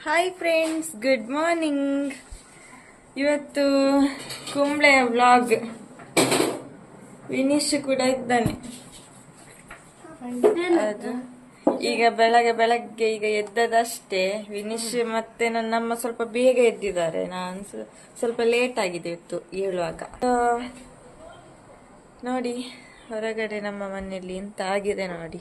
Hi friends good morning ಇವತ್ತು Kumbla vlog ವಿನಿಶ್ ಕೂಡ ಇದ್ದಾನೆ. ಅದು. ಈಗ ಬೆಳಗ್ಗೆ ಬೆಳಗ್ಗೆ ಈಗ ಎದ್ದದಷ್ಟೇ. ವಿನಿಶ್ ಮತ್ತೆ ನನ್ನಮ್ಮ ಸ್ವಲ್ಪ ಬೇಗ ಎದ್ದಿದ್ದಾರೆ. ನಾನು ಸ್ವಲ್ಪ ಲೇಟ್ ಆಗಿದೆ ಇತ್ತು ಹೇಳುವಾಗ ನೋಡಿ, ಹೊರಗಡೆ ನಮ್ಮ ಮನೆಯಲ್ಲಿ ಎಂತ ಆಗಿದೆ ನೋಡಿ.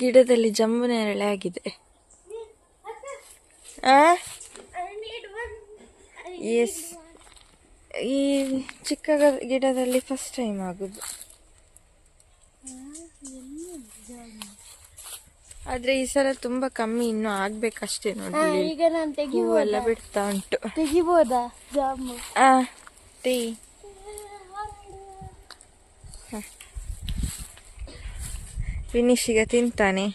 ಗಿಡದಲ್ಲಿ ಜಂಬು ನೆರಳೆ ಆಗಿದೆ. ಎಸ್ ಈ ಚಿಕ್ಕ ಗಿಡದಲ್ಲಿ ಫಸ್ಟ್ ಟೈಮ್ ಆಗುದು. ಆದ್ರೆ ಈ ಸಲ ತುಂಬಾ ಕಮ್ಮಿ ಇನ್ನು ಆಗ್ಬೇಕಷ್ಟೇ ನೋಡಿ. ಈಗ ನಾನು ಬಿಡ್ತಾ ಉಂಟು. ತೆಗಿಬೋದಾ? ಜಾಮು ಆ ಟೀ ಫಿನಿಶ್ ಈಗ ತಿಂತಾನೆ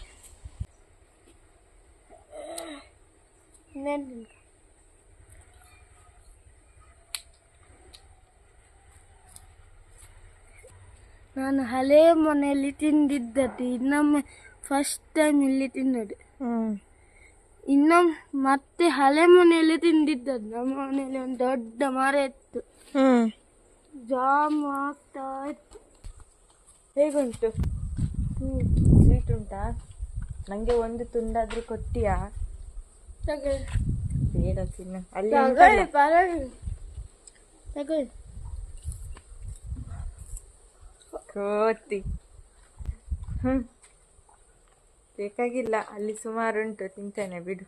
ನಾನು ಹಳೆ ಮನೆಯಲ್ಲಿ ತಿಂದಿದ್ದದ್ದು ಇನ್ನೊಮ್ಮೆ ಫಸ್ಟ್ ಟೈಮ್ ಇಲ್ಲಿ ತಿನ್ನೋದು. ಇನ್ನೊಮ್ಮೆ ಮತ್ತೆ ಹಳೆ ಮನೆಯಲ್ಲಿ ತಿಂದಿದ್ದದ್ದು ನಮ್ಮ ಮನೆಯಲ್ಲಿ ಒಂದು ದೊಡ್ಡ ಮರ ಇತ್ತು. ಜಾಮು ಆಗ್ತಾ ಇತ್ತು. ಹೇಗುಂಟು? ಸ್ವೀಟ್ ಉಂಟಾ? ನಂಗೆ ಒಂದು ತುಂಡಾದ್ರೂ ಕೊಟ್ಟಿಯಾ? ಬೇಡ ತಿನ್ನು ಅಲ್ಲಿ ತಗೊಳ್ಳಿ ಉಂಟಲ್ಲ. ಪರವಾಗಿಲ್ಲ. ತಗೊಳ್ಳಿ ಕೋತಿ. ಹ್ಮ್. ಬೇಕಾಗಿಲ್ಲ ಅಲ್ಲಿ ಸುಮಾರು ಉಂಟು ತಿಂತೇನೆ ಬಿಡು.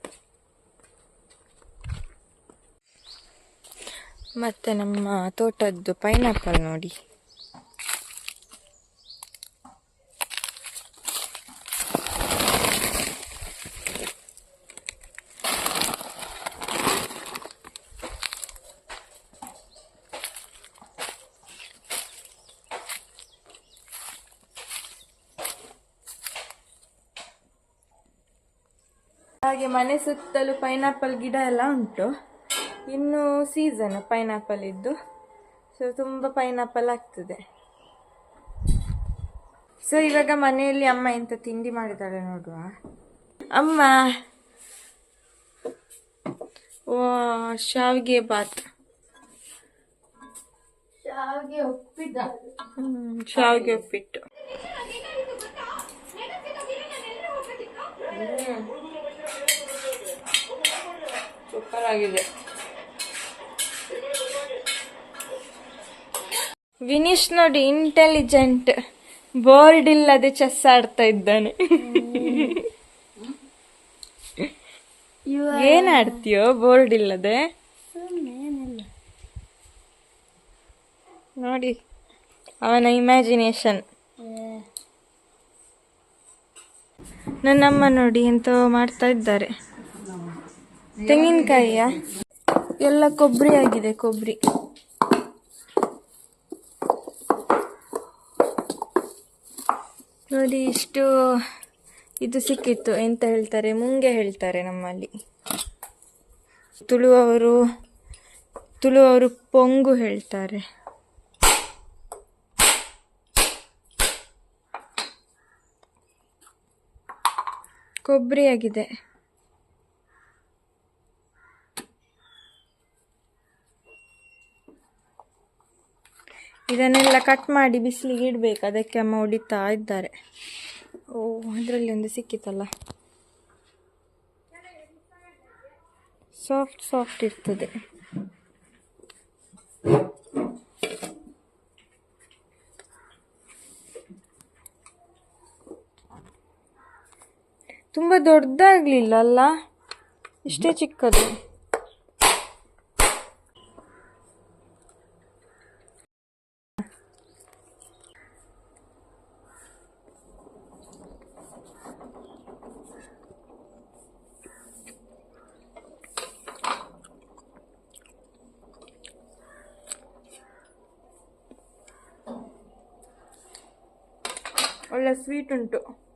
ಮತ್ತೆ ನಮ್ಮ ತೋಟದ್ದು ಪೈನಾಪಲ್ ನೋಡಿ. ಹಾಗೆ ಮನೆ ಸುತ್ತಲೂ ಪೈನಾಪಲ್ ಗಿಡ ಎಲ್ಲ ಉಂಟು. ಇನ್ನು ಸೀಸನ್ ಪೈನಾಪಲ್ ಇದ್ದು. ಸೊ ತುಂಬ ಪೈನಾಪಲ್ ಆಗ್ತದೆ. ಸೊ ಇವಾಗ ಮನೆಯಲ್ಲಿ ಅಮ್ಮ ಎಂತ ತಿಂಡಿ ಮಾಡಿದಾಳೆ ನೋಡುವ? ಅಮ್ಮ! ಓ ಶಾವಿಗೆ ಬಾತ್. ಶಾವಿಗೆ ಉಪ್ಪಿದ್ದ ಹ್ಮ್, ಶಾವಿಗೆ ಉಪ್ಪಿಟ್ಟು. ಆಗಿದೆ. ವಿನಿಶ್ ನೋಡಿ ಇಂಟೆಲಿಜೆಂಟ್ ಬೋರ್ಡ್ ಇಲ್ಲದೆ ಚೆಸ್ ಆಡ್ತಾ ಇದ್ದಾನೆ. ಏನ್ ಆಡ್ತೀಯೋ ಬೋರ್ಡ್ ಇಲ್ಲದೆ? ನೋಡಿ, ಅವನ ಇಮ್ಯಾಜಿನೇಷನ್ ನನ್ನಮ್ಮ ನೋಡಿ ಎಂತ ಮಾಡ್ತಾ ಇದ್ದಾರೆ. ತೆಂಗಿನಕಾಯಿಯ? ಎಲ್ಲ ಕೊಬ್ಬರಿ ಆಗಿದೆ, ಕೊಬ್ಬರಿ. ನೋಡಿ, ಇಷ್ಟು ಇದು ಸಿಕ್ಕಿತ್ತು. ಎಂತ ಹೇಳ್ತಾರೆ? ಮುಂಗೆ ಹೇಳ್ತಾರೆ ನಮ್ಮಲ್ಲಿ. ತುಳುವವರು ತುಳುವವರು ಪೊಂಗು ಹೇಳ್ತಾರೆ. ಕೊಬ್ಬರಿ ಆಗಿದೆ. ಇದನ್ನೆಲ್ಲ ಕಟ್ ಮಾಡಿ ಬಿಸಿಲಿಗೆ ಇಡಬೇಕು. ಅದಕ್ಕೆ ಅಮ್ಮ ಹೊಡಿತಾ ಇದ್ದಾರೆ. ಓ, ಅದರಲ್ಲಿ ಒಂದು ಸಿಕ್ಕಿತಲ್ಲ. ಸಾಫ್ಟ್ ಸಾಫ್ಟ್ ಇರ್ತದೆ. ತುಂಬ ದೊಡ್ಡದಾಗಲಿಲ್ಲ ಅಲ್ಲ? ಇಷ್ಟೇ ಚಿಕ್ಕದು. ಒಳ್ಳೆ ಸ್ವೀಟ್ ಉಂಟು.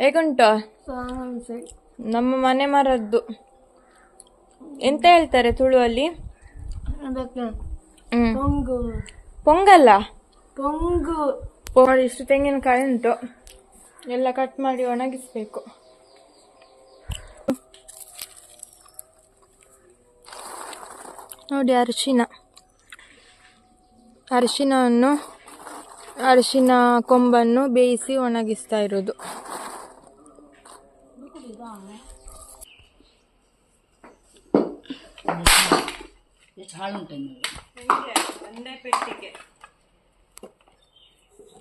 ಹೇಗುಂಟು? ನಮ್ಮ ಮನೆ ಮರದ್ದು. ಎಂತ ಹೇಳ್ತಾರೆ ತುಳುವಲ್ಲಿ? ಪೊಂಗಲ್ಲ? ಪೊಂಗು. ಇಷ್ಟು ತೆಂಗಿನಕಾಯಿ ಉಂಟು. ಎಲ್ಲ ಕಟ್ ಮಾಡಿ ಒಣಗಿಸ್ಬೇಕು. ನೋಡಿ ಅರಿಶಿನ. ಅರಿಶಿನವನ್ನು ಅರಿಶಿನ ಕೊಂಬನ್ನು ಬೇಯಿಸಿ ಒಣಗಿಸ್ತಾ ಇರೋದು.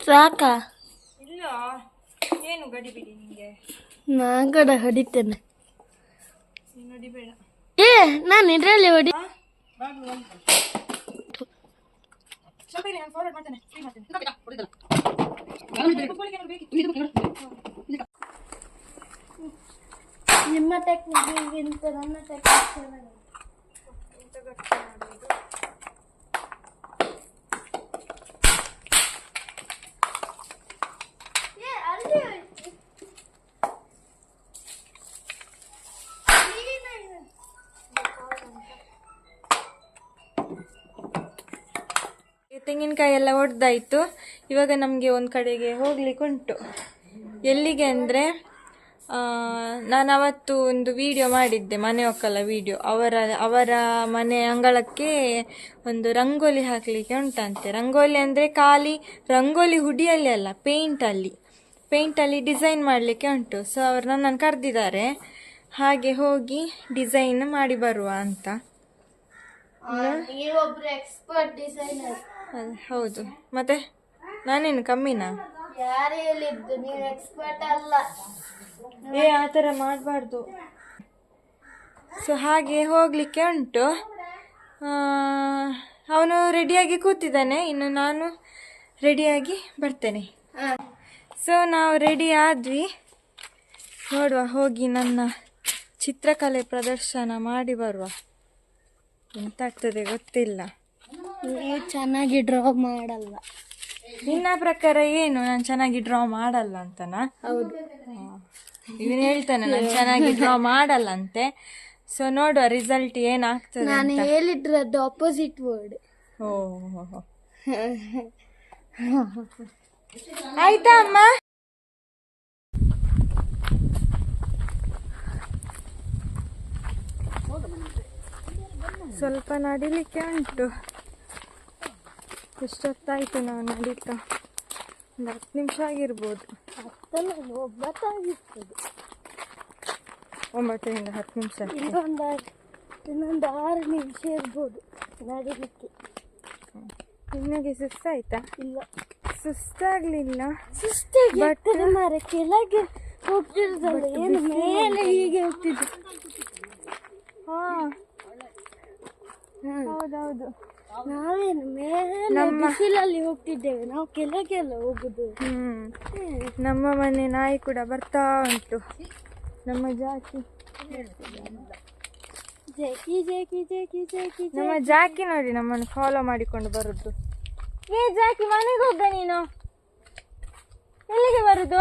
ಸಾಕಾ? ಇಲ್ಲ. ಏನು ಗಡಿ ಬಿಡಿ ನಿಮಗೆ ನಾ ಗಡ ಹೊಡಿತೇನೆ. ಏ ನಾನು ಇದರಲ್ಲಿ ಹೊಡಿ ಸ್ವಲ್ಪ ಇರಿ, ನಾನು forward ಮಾಡ್ತೇನೆ free ಮಾಡ್ತೇನೆ ನಿಮ್ಮ ಟೆಕ್ನಿಕ್ಗಿಂತ ತೆಂಗಿನಕಾಯಿ ಎಲ್ಲ ಒಡ್ದಾಯಿತು. ಇವಾಗ ನಮಗೆ ಒಂದು ಕಡೆಗೆ ಹೋಗ್ಲಿಕ್ಕೆ ಉಂಟು. ಎಲ್ಲಿಗೆ ಅಂದರೆ ನಾನು ಅವತ್ತು ಒಂದು ವಿಡಿಯೋ ಮಾಡಿದ್ದೆ, ಮನೆ ಒಕ್ಕಲ ವಿಡಿಯೋ ಅವರ ಅವರ ಮನೆ ಅಂಗಳಕ್ಕೆ ಒಂದು ರಂಗೋಲಿ ಹಾಕಲಿಕ್ಕೆ ಉಂಟಂತೆ. ರಂಗೋಲಿ ಅಂದರೆ ಖಾಲಿ, ರಂಗೋಲಿ ಹುಡಿಯಲ್ಲಿ ಅಲ್ಲ ಪೇಂಟಲ್ಲಿ ಪೇಂಟಲ್ಲಿ ಡಿಸೈನ್ ಮಾಡಲಿಕ್ಕೆ ಉಂಟು. ಸೊ ಅವರು ನನ್ನನ್ನು ಕರೆದಿದ್ದಾರೆ. ಹಾಗೆ ಹೋಗಿ ಡಿಸೈನ್ ಮಾಡಿ ಬರುವ ಅಂತ. ಎಕ್ಸ್ಪರ್ಟ್ ಡಿಸೈನರ್ ಹೌದು. ಮತ್ತೆ? ನಾನೇನು ಕಮ್ಮಿನಾ? ಯಾರು ಹೇಳಿದ್ದು ನೀವು ಎಕ್ಸ್ಪರ್ಟ್ ಅಲ್ಲ. ಏ ಆ ಥರ ಮಾಡಬಾರ್ದು. ಸೊ ಹಾಗೆ ಹೋಗಲಿಕ್ಕೆ ಉಂಟು. ಅವನು ರೆಡಿಯಾಗಿ ಕೂತಿದ್ದಾನೆ. ಇನ್ನು ನಾನು ರೆಡಿಯಾಗಿ ಬರ್ತೇನೆ. ಸೊ ನಾವು ರೆಡಿ ಆದ್ವಿ. ನೋಡುವ ಹೋಗಿ ನನ್ನ ಚಿತ್ರಕಲೆ ಪ್ರದರ್ಶನ ಮಾಡಿ ಬರುವ. ಎಂತಾಗ್ತದೆ ಗೊತ್ತಿಲ್ಲ. ನೀವು ಚೆನ್ನಾಗಿ ಡ್ರಾ ಮಾಡಲ್ಲ. ನಿನ್ನ ಪ್ರಕಾರ ಏನು? ನಾನು ಚೆನ್ನಾಗಿ ಡ್ರಾ ಮಾಡಲ್ಲ ಅಂತನಾ ಹೌದು ಇವನು ಹೇಳ್ತಾನೆ ನಾನು ಚೆನ್ನಾಗಿ ಡ್ರಾ ಮಾಡಲ್ಲಂತೆ. ಸೊ ನೋಡುವ ರಿಸಲ್ಟ್ ಏನಾಗ್ತದೆ ನಾನು ಹೇಳಿದ್ರದ್ದು ಅಪೋಸಿಟ್ ವರ್ಡ್ ಓ ಆಯ್ತಾ ಅಮ್ಮ? ಸ್ವಲ್ಪ ನಡಿಲಿಕ್ಕೆ ಉಂಟು. ಎಷ್ಟೊತ್ತಾಯ್ತು ನಾವು ನಡೀತಾ? ಒಂದು ಹತ್ತು ನಿಮಿಷ ಆಗಿರ್ಬೋದು. ಹತ್ತಲ್ಲ ಒಂಬತ್ತಾಗಿರ್ತದೆ ಒಂಬತ್ತರಿಂದ ಹತ್ತು ನಿಮಿಷ ಇನ್ನೊಂದು ಇನ್ನೊಂದು ಆರು ನಿಮಿಷ ಇರ್ಬೋದು ನಡೀಲಿಕ್ಕೆ. ನಿಮಗೆ ಸುಸ್ತಾಯ್ತಾ? ಇಲ್ಲ. ಸುಸ್ತಾಗ್ಲಿಲ್ಲ. ಸುಸ್ತಾಗಿ ಆಗ್ತದೆ ಮಾರ ಕೆಳಗೆ ಹೋಗ್ತಿರ್ತಲ್ಲ ಏನು ಮೇಲೆ ಹೀಗೆ ಹೋಗ್ತಿದ್ದೆ ಹಾ. ಹೌದೌದು. ನಾವೇನು ಮೇಲೆ ಬಿಸಿಲಲ್ಲಿ ಹೋಗ್ತಿದ್ದೇವೆ. ನಾವು ಕೆಳಗೆಲ್ಲ ಹೋಗುದು. ಹ್ಮ್. ನಮ್ಮ ಮನೆ ನಾಯಿ ಕೂಡ ಬರ್ತಾ ಉಂಟು. ನಮ್ಮ ಜಾಕಿ. ಜೇಕಿ ಜೇಕಿ ಜೇಕಿ ಜೇಕಿ ನಮ್ಮ ಜಾಕಿ. ನೋಡಿ ನಮ್ಮನ್ನು ಫಾಲೋ ಮಾಡಿಕೊಂಡು ಬರುದು. ಏ ಜಾಕಿ ಮನೆಗೆ ಹೋಗ ನೀನು? ಎಲ್ಲಿಗೆ ಬರುದು?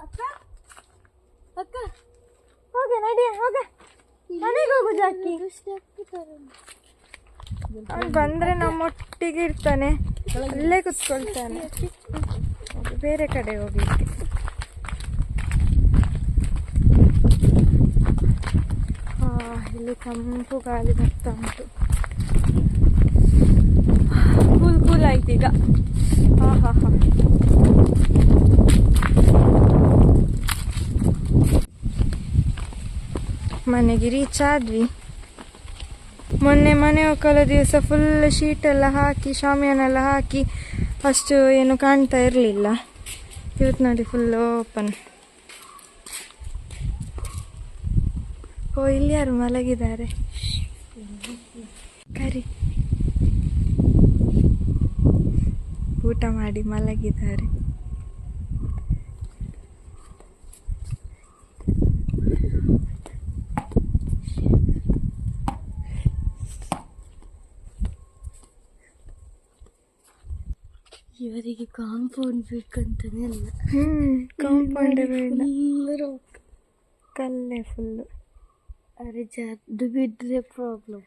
ಅಕ್ಕ? ಅಕ್ಕ ಹೋಗ ನಡಿ ಹೋಗ. ಮನೆಗೆ ಹೋಗು ಜಾಕಿ. ಅವ್ನು ಬಂದ್ರೆ ನಮ್ಮೊಟ್ಟಿಗೆ ಇರ್ತಾನೆ. ಅಲ್ಲೇ ಕುತ್ಕೊಳ್ತಾನೆ. ಬೇರೆ ಕಡೆ ಹೋಗಿ ಹಾ ಇಲ್ಲಿ ತಂಪು ಗಾಳಿ ಬರ್ತಾ ಉಂಟು. ಕೂಲ್ ಕೂಲ್ ಆಯ್ತು ಈಗ. ಹಾ ಹಾ ಹಾ. ಮನೆಗೆ ರೀಚ್ ಆದ್ವಿ ಮೊನ್ನೆ ಮನೆ ಒಕ್ಕಲ ದಿವಸ ಫುಲ್ ಶೀಟ್ ಎಲ್ಲ ಹಾಕಿ, ಶಾಮಿಯಾನೆಲ್ಲ ಹಾಕಿ, ಅಷ್ಟು ಏನು ಕಾಣ್ತಾ ಇರಲಿಲ್ಲ. ಇವತ್ತು ನೋಡಿ ಫುಲ್ ಓಪನ್ ಓ, ಇಲ್ಲಿ ಯಾರು ಮಲಗಿದ್ದಾರೆ? ಕರಿ. ಊಟ ಮಾಡಿ ಮಲಗಿದ್ದಾರೆ. ಇವರಿಗೆ ಕಾಂಪೌಂಡ್ ಬೇಕಂತಾನೆ ಅಲ್ಲ. ಹ್ಞೂ ಕಾಂಪೌಂಡ್ ಬೇಡ. ಕಲ್ಲೇ ಫುಲ್ಲು ಅರೆ ಜರ್ದು ಬಿದ್ದರೆ ಪ್ರಾಬ್ಲಮ್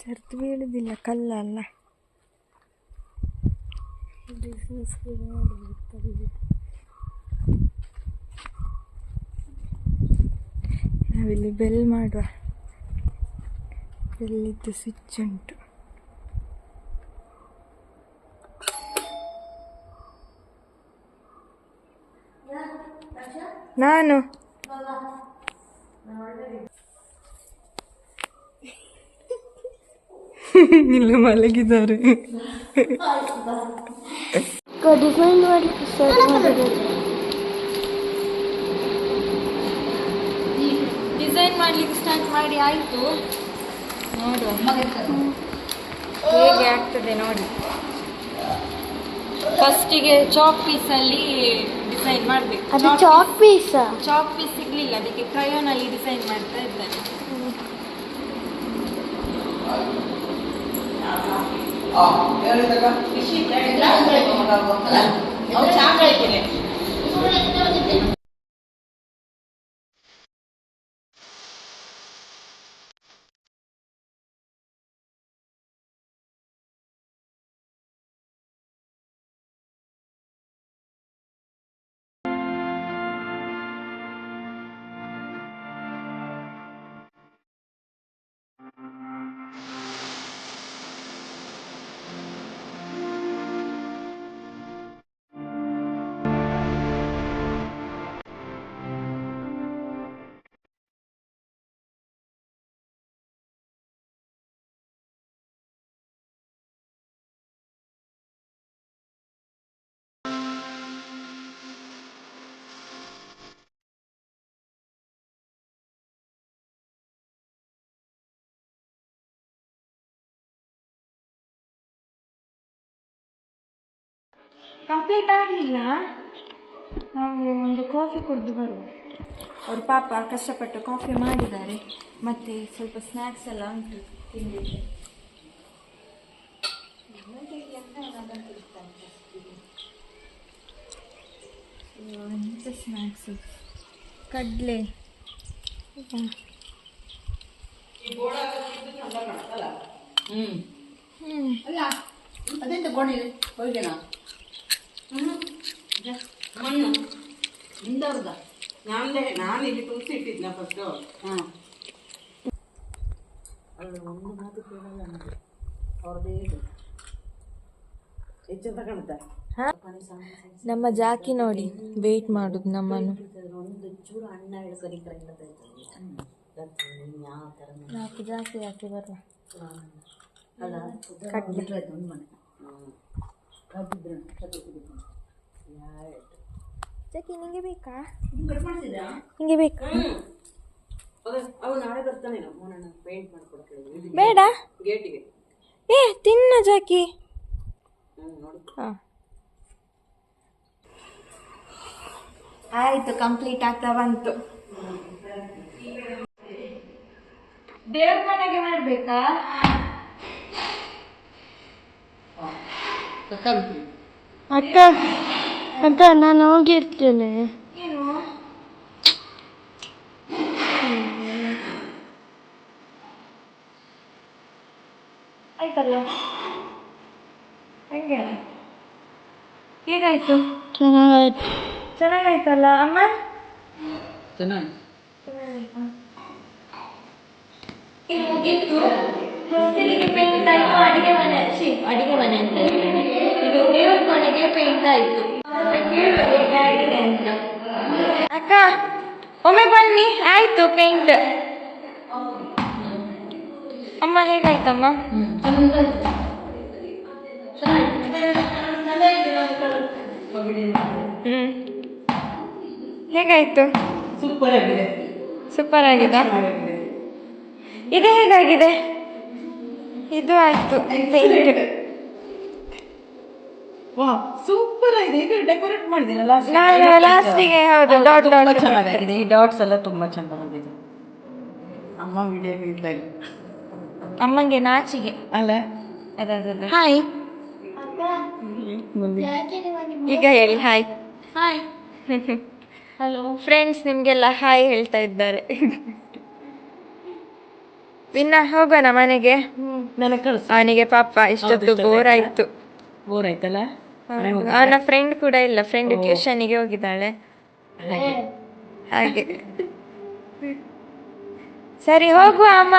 ಜರ್ದು ಬೀಳುದಿಲ್ಲ ಕಲ್ಲಲ್ಲ ಬಿಸ್ನೆಸ್ ನಾವಿಲ್ಲಿ ಬೆಲ್ ಮಾಡುವ. ಬೆಲ್ಲಿದ್ದು ಸ್ವಿಚ್ ಉಂಟು. ನಾನು. ಇಲ್ಲ ಮಲಗಿದ್ದಾರೆ. ಡಿಸೈನ್ ಮಾಡಿದ್ದಾರೆ ಡಿಸೈನ್ ಮಾಡ್ಲಿಕ್ಕೆ ಸ್ಟಾರ್ಟ್ ಮಾಡಿ, ಆಯ್ತು. ನೋಡುವ ಹೇಗೆ ಆಗ್ತದೆ ನೋಡಿ. ಫಸ್ಟಿಗೆ ಚಾಕ್ ಪೀಸಲ್ಲಿ ಡಿಸೈನ್ ಮಾಡಬೇಕು. ಅದು ಚಾಕ್ ಪೀಸ್ ಚಾಕ್ ಪೀಸ್ ಸಿಗ್ಲಿಲ್ಲ ಅದಕ್ಕೆ ಕ್ರಯೋನ್ ಅಲ್ಲಿ ಡಿಸೈನ್ ಮಾಡ್ತಾ ಇದ್ದಾರೆ ಕಂಪ್ಲೀಟ್ ಆಗಲಿಲ್ಲ? ನಾವು ಒಂದು ಕಾಫಿ ಕುಡಿದು ಬರುವ ಅವ್ರ ಪಾಪ ಕಷ್ಟಪಟ್ಟು ಕಾಫಿ ಮಾಡಿದ್ದಾರೆ. ಮತ್ತು ಸ್ವಲ್ಪ ಸ್ನ್ಯಾಕ್ಸ್ ಎಲ್ಲ ಉಂಟು ತಿಂದಿದ್ದೆ ಎಂತ ಸ್ನ್ಯಾಕ್ಸು ಕಡಲೆ. ಅದೆಂತ ಕೊಡಿ ಹೋಯ್ಗೆನಾ ಮಣ್ಣು. ನಿಂದವ್ರದ. ನಾನೇ ನಾನು ಇಲ್ಲಿ ತುಳಸಿ ಇಟ್ಟಿದ್ನ ಫಸ್ಟು ಹಾಂ. ಅದು ಒಂದು ಮಾತು ಕೇಳಲ್ಲ ನನಗೆ. ಅವ್ರದ್ದೇ ಇದು. ಹೆಚ್ಚು ತಗೊಳ್ತ ನಮ್ಮ ಜಾಕಿ ನೋಡಿ. ವೇಟ್ ಮಾಡುದು ನಮ್ಮನ್ನು. ಒಂದು ಚೂರು ಅಣ್ಣ ಯಾವ ಥರ ನಾಲ್ಕು ಜಾಸ್ತಿ ಯಾಕೆ ಬರುವ. ಅಲ್ಲ ಕಡ್ಲೆ. ಒಂದು ಮನೆ. ಜಾಕಿ ನಿಂಗೆ ಬೇಕಾ? ನಿಂಗೆ ಬೇಕಾ? ಬೇಡ. ಏ ತಿನ್ನ ಜಾಕಿ. ಆಯ್ತು ಕಂಪ್ಲೀಟ್ ಆಗ್ತಾ ಬಂತು. ದೇವ್ರ ಮನೆಗೆ ಮಾಡ್ಬೇಕಾ? ಅಕ್ಕ ಅಕ್ಕ ನಾನು ಹೋಗಿರ್ತೇನೆ ಏನು ಆಯ್ತಲ್ಲ ಹೆಂಗೆ ಹೇಗಾಯ್ತು ಚೆನ್ನಾಗಾಯ್ತು ಚೆನ್ನಾಗಾಯ್ತಲ್ಲ ಅಮ್ಮ ಚೆನ್ನಾಗಿ ಇಲ್ಲಿಗೆ ಪೇಂಟ್ ಆಯ್ತು ಅಡಿಗೆ ಮನೆ ಶಿ ಅಡಿಗೆ ಮನೆ ಅಂತ ಹೇಳ್ತೇನೆ. ಇದು ದೇವ್ರ ಮನೆಗೆ ಪೇಂಟ್ ಆಯ್ತು ಹೇಗಾಗಿದೆ ಅಂತ. ಅಕ್ಕ ಒಮ್ಮೆ ಬನ್ನಿ. ಆಯ್ತು ಪೇಂಟ್ ಅಮ್ಮ ಹೇಗಾಯ್ತಮ್ಮ? ಹ್ಞೂ ಹೇಗಾಯಿತು? ಸೂಪರ್ ಆಗಿದೆ ಸೂಪರ್ ಆಗಿದೆ ಇದು ಹೇಗಾಗಿದೆ? ಇದು ಆಯ್ತು. ಪೇಂಟ್ ವಾ ಸೂಪರ್ ಆಗಿದೆ. ಈಗ ಡೆಕೋರೇಟ್ ಲಾಸ್ಟ್ ನಾನು ಲಾಸ್ಟಿಗೆ ಹೌದು ಡಾಟ್ ಡಾಟ್ ಚೆನ್ನಾಗಿದೆ ಈ ಡಾಟ್ಸ್ ಎಲ್ಲ ತುಂಬಾ ಚೆಂದ ಬಂದಿದೆ. ಅಮ್ಮ ವಿಡಿಯೋ ಇದ್ದಾಗ ಅಮ್ಮಂಗೆ ನಾಚಿಗೆ. ಅಲ್ಲ? ಅದ ಹಾಯ್ ಈಗ ಹೇಳಿ ಹಾಯ್ ಹಾಯ್ ಹಲೋ ಫ್ರೆಂಡ್ಸ್ ನಿಮಗೆಲ್ಲ ಹಾಯ್ ಹೇಳ್ತಾ ಇದ್ದಾರೆ. ಇನ್ನ ಹೋಗೋಣ ಮನೆಗೆ. ನನಗೆ ಕಳಿಸ್. ಅವನಿಗೆ ಪಾಪ ಇಷ್ಟೊತ್ತು ಬೋರ್ ಆಯ್ತು ಬೋರ್ ಆಯ್ತಲ್ಲ ಅವನ ಫ್ರೆಂಡ್ ಕೂಡ ಇಲ್ಲ. ಫ್ರೆಂಡ್ ಟ್ಯೂಷನಿಗೆ ಹೋಗಿದ್ದಾಳೆ. ಹಾಗೆ. ಹಾಗೆ. ಸರಿ ಹೋಗುವ ಅಮ್ಮ.